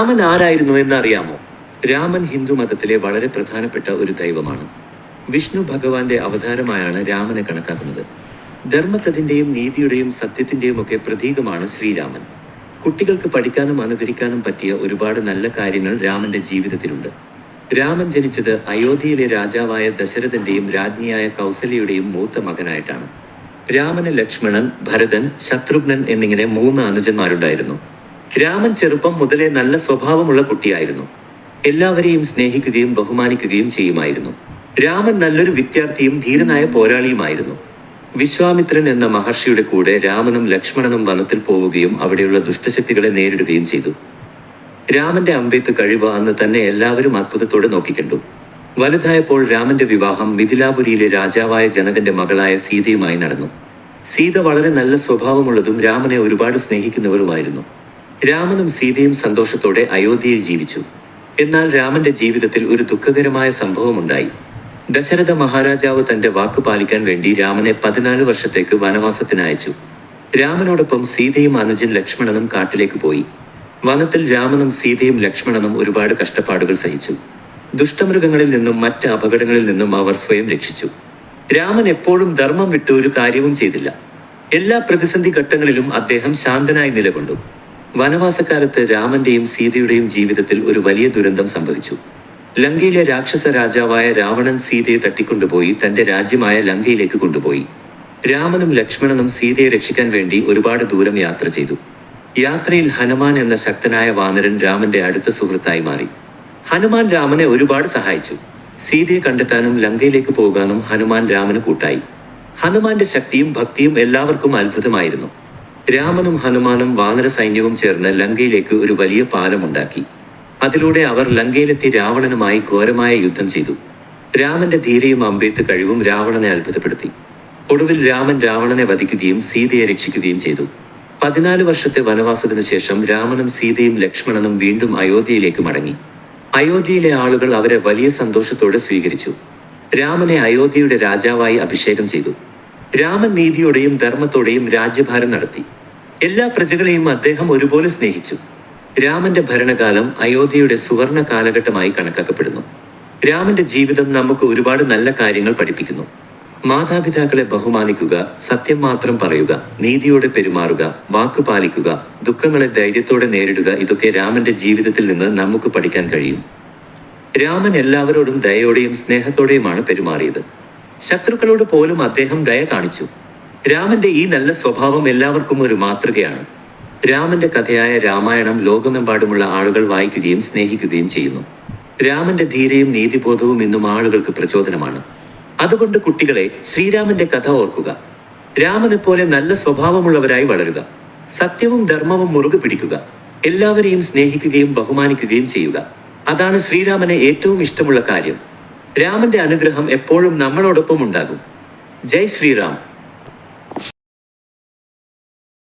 രാമൻ ആരായിരുന്നു എന്നറിയാമോ? രാമൻ ഹിന്ദു മതത്തിലെ വളരെ പ്രധാനപ്പെട്ട ഒരു ദൈവമാണ്. വിഷ്ണു ഭഗവാന്റെ അവതാരമായാണ് രാമനെ കണക്കാക്കുന്നത്. ധർമ്മത്തതിന്റെയും നീതിയുടെയും സത്യത്തിന്റെയും ഒക്കെ പ്രതീകമാണ് ശ്രീരാമൻ. കുട്ടികൾക്ക് പഠിക്കാനും അനുകരിക്കാനും പറ്റിയ ഒരുപാട് നല്ല കാര്യങ്ങൾ രാമന്റെ ജീവിതത്തിലുണ്ട്. രാമൻ ജനിച്ചത് അയോധ്യയിലെ രാജാവായ ദശരഥന്റെയും രാജ്ഞിയായ കൗസല്യയുടെയും മൂത്ത മകനായിട്ടാണ്. രാമന് ലക്ഷ്മണൻ ഭരതൻ ശത്രുഘ്നൻ എന്നിങ്ങനെ മൂന്ന് അനുജന്മാരുണ്ടായിരുന്നു. രാമൻ ചെറുപ്പം മുതലേ നല്ല സ്വഭാവമുള്ള കുട്ടിയായിരുന്നു. എല്ലാവരെയും സ്നേഹിക്കുകയും ബഹുമാനിക്കുകയും ചെയ്യുമായിരുന്നു. രാമൻ നല്ലൊരു വിദ്യാർത്ഥിയും ധീരനായ പോരാളിയുമായിരുന്നു. വിശ്വാമിത്രൻ എന്ന മഹർഷിയുടെ കൂടെ രാമനും ലക്ഷ്മണനും വനത്തിൽ പോവുകയും അവിടെയുള്ള ദുഷ്ടശക്തികളെ നേരിടുകയും ചെയ്തു. രാമന്റെ അമ്പെയ്ത്ത് കഴിവ് അന്ന് തന്നെ എല്ലാവരും അത്ഭുതത്തോടെ നോക്കിക്കണ്ടു. വലുതായപ്പോൾ രാമന്റെ വിവാഹം മിഥിലാപുരിയിലെ രാജാവായ ജനകന്റെ മകളായ സീതയുമായി നടന്നു. സീത വളരെ നല്ല സ്വഭാവമുള്ളതും രാമനെ ഒരുപാട് സ്നേഹിക്കുന്നവരുമായിരുന്നു. രാമനും സീതയും സന്തോഷത്തോടെ അയോധ്യയിൽ ജീവിച്ചു. എന്നാൽ രാമന്റെ ജീവിതത്തിൽ ഒരു ദുഃഖകരമായ സംഭവമുണ്ടായി. ദശരഥ മഹാരാജാവ് തന്റെ വാക്ക് പാലിക്കാൻ വേണ്ടി രാമനെ പതിനാല് വർഷത്തേക്ക് വനവാസത്തിന് അയച്ചു. രാമനോടൊപ്പം സീതയും അനുജൻ ലക്ഷ്മണനും കാട്ടിലേക്ക് പോയി. വനത്തിൽ രാമനും സീതയും ലക്ഷ്മണനും ഒരുപാട് കഷ്ടപ്പാടുകൾ സഹിച്ചു. ദുഷ്ടമൃഗങ്ങളിൽ നിന്നും മറ്റ് അപകടങ്ങളിൽ നിന്നും അവർ സ്വയം രക്ഷിച്ചു. രാമൻ എപ്പോഴും ധർമ്മം വിട്ട് ഒരു കാര്യവും ചെയ്തില്ല. എല്ലാ പ്രതിസന്ധി ഘട്ടങ്ങളിലും അദ്ദേഹം ശാന്തനായി നിലകൊണ്ടു. വനവാസക്കാലത്ത് രാമന്റെയും സീതയുടെയും ജീവിതത്തിൽ ഒരു വലിയ ദുരന്തം സംഭവിച്ചു. ലങ്കയിലെ രാക്ഷസ രാജാവായ രാവണൻ സീതയെ തട്ടിക്കൊണ്ടുപോയി തന്റെ രാജ്യമായ ലങ്കയിലേക്ക് കൊണ്ടുപോയി. രാമനും ലക്ഷ്മണനും സീതയെ രക്ഷിക്കാൻ വേണ്ടി ഒരുപാട് ദൂരം യാത്ര ചെയ്തു. യാത്രയിൽ ഹനുമാൻ എന്ന ശക്തനായ വാനരൻ രാമന്റെ അടുത്ത സുഹൃത്തായി മാറി. ഹനുമാൻ രാമനെ ഒരുപാട് സഹായിച്ചു. സീതയെ കണ്ടെത്താനും ലങ്കയിലേക്ക് പോകാനും ഹനുമാൻ രാമന് കൂട്ടായി. ഹനുമാന്റെ ശക്തിയും ഭക്തിയും എല്ലാവർക്കും അത്ഭുതമായിരുന്നു. രാമനും ഹനുമാനും വാനര സൈന്യവും ചേർന്ന് ലങ്കയിലേക്ക് ഒരു വലിയ പാലമുണ്ടാക്കി. അതിലൂടെ അവർ ലങ്കയിലെത്തി രാവണനുമായി ഘോരമായ യുദ്ധം ചെയ്തു. രാമന്റെ ധീരയും അമ്പെയ്ത്ത് കഴിവും രാവണനെ അത്ഭുതപ്പെടുത്തി. ഒടുവിൽ രാമൻ രാവണനെ വധിക്കുകയും സീതയെ രക്ഷിക്കുകയും ചെയ്തു. പതിനാല് വർഷത്തെ വനവാസത്തിനു ശേഷം രാമനും സീതയും ലക്ഷ്മണനും വീണ്ടും അയോധ്യയിലേക്ക് മടങ്ങി. അയോധ്യയിലെ ആളുകൾ അവരെ വലിയ സന്തോഷത്തോടെ സ്വീകരിച്ചു. രാമനെ അയോധ്യയുടെ രാജാവായി അഭിഷേകം ചെയ്തു. രാമൻ നീതിയോടെയും ധർമ്മത്തോടെയും രാജ്യഭാരം നടത്തി. എല്ലാ പ്രജകളെയും അദ്ദേഹം ഒരുപോലെ സ്നേഹിച്ചു. രാമന്റെ ഭരണകാലം അയോധ്യയുടെ സുവർണ കാലഘട്ടമായി കണക്കാക്കപ്പെടുന്നു. രാമന്റെ ജീവിതം നമുക്ക് ഒരുപാട് നല്ല കാര്യങ്ങൾ പഠിപ്പിക്കുന്നു. മാതാപിതാക്കളെ ബഹുമാനിക്കുക സത്യം മാത്രം പറയുക നീതിയോടെ പെരുമാറുക വാക്ക് പാലിക്കുക ദുഃഖങ്ങളെ ധൈര്യത്തോടെ നേരിടുക ഇതൊക്കെ രാമന്റെ ജീവിതത്തിൽ നിന്ന് നമുക്ക് പഠിക്കാൻ കഴിയും. രാമൻ എല്ലാവരോടും ദയയോടെയും സ്നേഹത്തോടെയുമാണ് പെരുമാറിയത്. ശത്രുക്കളോട് പോലും അദ്ദേഹം ദയ കാണിച്ചു. രാമന്റെ ഈ നല്ല സ്വഭാവം എല്ലാവർക്കും ഒരു മാതൃകയാണ്. രാമന്റെ കഥയായ രാമായണം ലോകമെമ്പാടുമുള്ള ആളുകൾ വായിക്കുകയും സ്നേഹിക്കുകയും ചെയ്യുന്നു. രാമന്റെ ധീരയും നീതിബോധവും ഇന്നും ആളുകൾക്ക് പ്രചോദനമാണ്. അതുകൊണ്ട് കുട്ടികളെ ശ്രീരാമന്റെ കഥ ഓർക്കുക. രാമനെ പോലെ നല്ല സ്വഭാവമുള്ളവരായി വളരുക. സത്യവും ധർമ്മവും മുറുകെ പിടിക്കുക. എല്ലാവരെയും സ്നേഹിക്കുകയും ബഹുമാനിക്കുകയും ചെയ്യുക. അതാണ് ശ്രീരാമന് ഏറ്റവും ഇഷ്ടമുള്ള കാര്യം. രാമന്റെ അനുഗ്രഹം എപ്പോഴും നമ്മളോടൊപ്പം ഉണ്ടാകും ജയ് ശ്രീറാം.